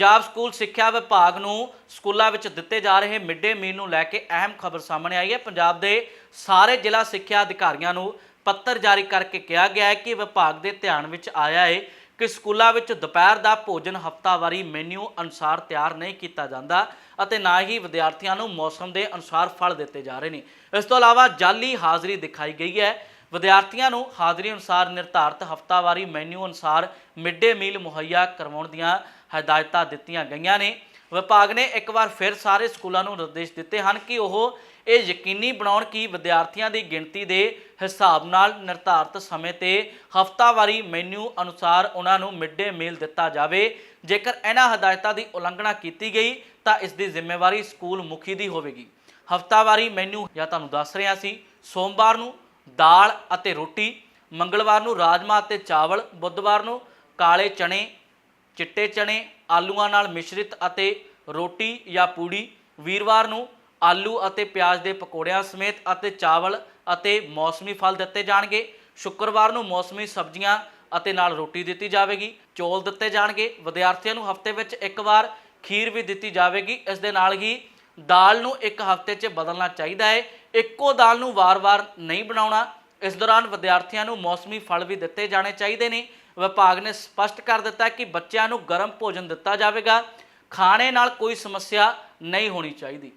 Punjab school ਸਿੱਖਿਆ ਵਿਭਾਗ ਨੂੰ ਸਕੂਲਾਂ ਵਿੱਚ ਦਿੱਤੇ ਜਾ ਰਹੇ ਮਿਡ ਡੇ ਮੀਲ ਨੂੰ ਲੈ ਕੇ ਅਹਿਮ ਖਬਰ ਸਾਹਮਣੇ ਆਈ ਹੈ। ਪੰਜਾਬ ਦੇ ਸਾਰੇ ਜ਼ਿਲ੍ਹਾ ਸਿੱਖਿਆ ਅਧਿਕਾਰੀਆਂ ਨੂੰ ਪੱਤਰ ਜਾਰੀ ਕਰਕੇ ਕਿਹਾ ਗਿਆ ਹੈ ਕਿ ਵਿਭਾਗ ਦੇ ਧਿਆਨ ਵਿੱਚ ਆਇਆ ਹੈ ਕਿ ਸਕੂਲਾਂ ਵਿੱਚ ਦੁਪਹਿਰ ਦਾ ਭੋਜਨ ਹਫ਼ਤਾਵਾਰੀ ਮੈਨੂ ਅਨੁਸਾਰ ਤਿਆਰ ਨਹੀਂ ਕੀਤਾ ਜਾਂਦਾ ਅਤੇ ਨਾ ਹੀ ਵਿਦਿਆਰਥੀਆਂ ਨੂੰ ਮੌਸਮ ਦੇ ਅਨੁਸਾਰ ਫਲ ਦਿੱਤੇ ਜਾ ਰਹੇ ਨੇ। ਇਸ ਤੋਂ ਇਲਾਵਾ ਜਾਲੀ ਹਾਜ਼ਰੀ ਦਿਖਾਈ ਗਈ ਹੈ। ਵਿਦਿਆਰਥੀਆਂ ਨੂੰ ਹਾਜ਼ਰੀ ਅਨੁਸਾਰ ਨਿਰਧਾਰਤ ਹਫ਼ਤਾਵਾਰੀ ਮੈਨੂ ਅਨੁਸਾਰ ਮਿਡ ਡੇ ਮੀਲ ਮੁਹੱਈਆ ਕਰਵਾਉਣ ਦੀਆਂ ਹਦਾਇਤਾਂ ਦਿੱਤੀਆਂ ਗਈਆਂ ਨੇ। ਵਿਭਾਗ ਨੇ ਇੱਕ ਵਾਰ ਫਿਰ ਸਾਰੇ ਸਕੂਲਾਂ ਨੂੰ ਨਿਰਦੇਸ਼ ਦਿੱਤੇ ਹਨ ਕਿ ਉਹ ਇਹ ਯਕੀਨੀ ਬਣਾਉਣ ਕਿ ਵਿਦਿਆਰਥੀਆਂ ਦੀ ਗਿਣਤੀ ਦੇ ਹਿਸਾਬ ਨਾਲ ਨਿਰਧਾਰਤ ਸਮੇਂ ਤੇ ਹਫ਼ਤਾਵਾਰੀ ਮੈਨੂ ਅਨੁਸਾਰ ਉਹਨਾਂ ਨੂੰ ਮਿਡ ਡੇ ਮੀਲ ਦਿੱਤਾ ਜਾਵੇ। ਜੇਕਰ ਇਹਨਾਂ ਹਦਾਇਤਾਂ ਦੀ ਉਲੰਘਣਾ ਕੀਤੀ ਗਈ, ਤਾਂ ਇਸ ਦੀ ਜ਼ਿੰਮੇਵਾਰੀ ਸਕੂਲ ਮੁਖੀ ਦੀ ਹੋਵੇਗੀ। ਹਫ਼ਤਾਵਾਰੀ ਮੈਨੂ ਜਾਂ ਤੁਹਾਨੂੰ ਦੱਸ ਰਿਹਾ ਸੀ, ਸੋਮਵਾਰ ਨੂੰ ਦਾਲ ਅਤੇ ਰੋਟੀ, ਮੰਗਲਵਾਰ ਨੂੰ ਰਾਜਮਾ ਅਤੇ ਚਾਵਲ, ਬੁੱਧਵਾਰ ਨੂੰ ਕਾਲੇ ਚਣੇ ਚਿੱਟੇ ਚਣੇ ਆਲੂਆਂ ਨਾਲ ਮਿਸ਼ਰਿਤ ਅਤੇ ਰੋਟੀ ਜਾਂ ਪੂੜੀ, ਵੀਰਵਾਰ ਨੂੰ ਆਲੂ ਅਤੇ ਪਿਆਜ਼ ਦੇ ਪਕੌੜਿਆਂ ਸਮੇਤ ਅਤੇ ਚਾਵਲ ਅਤੇ ਮੌਸਮੀ ਫਲ ਦਿੱਤੇ ਜਾਣਗੇ। ਸ਼ੁੱਕਰਵਾਰ ਨੂੰ ਮੌਸਮੀ ਸਬਜ਼ੀਆਂ ਅਤੇ ਨਾਲ ਰੋਟੀ ਦਿੱਤੀ ਜਾਵੇਗੀ। ਚੌਲ ਦਿੱਤੇ ਜਾਣਗੇ। ਵਿਦਿਆਰਥੀਆਂ ਨੂੰ ਹਫ਼ਤੇ ਵਿੱਚ ਇੱਕ ਵਾਰ ਖੀਰ ਵੀ ਦਿੱਤੀ ਜਾਵੇਗੀ। ਇਸ ਦੇ ਨਾਲ ਹੀ ਦਾਲ ਨੂੰ ਇੱਕ ਹਫ਼ਤੇ 'ਚ ਬਦਲਣਾ ਚਾਹੀਦਾ ਹੈ। ਇੱਕੋ ਦਾਲ ਨੂੰ ਵਾਰ-ਵਾਰ ਨਹੀਂ ਬਣਾਉਣਾ ਇਸ ਦੌਰਾਨ ਵਿਦਿਆਰਥੀਆਂ ਨੂੰ ਮੌਸਮੀ ਫਲ ਵੀ ਦਿੱਤੇ ਜਾਣੇ ਚਾਹੀਦੇ ਨੇ। ਵਿਭਾਗ ਨੇ ਸਪਸ਼ਟ ਕਰ ਦਿੱਤਾ ਕਿ ਬੱਚਿਆਂ ਨੂੰ ਗਰਮ ਭੋਜਨ ਦਿੱਤਾ ਜਾਵੇਗਾ। ਖਾਣੇ ਨਾਲ ਕੋਈ ਸਮੱਸਿਆ ਨਹੀਂ ਹੋਣੀ ਚਾਹੀਦੀ।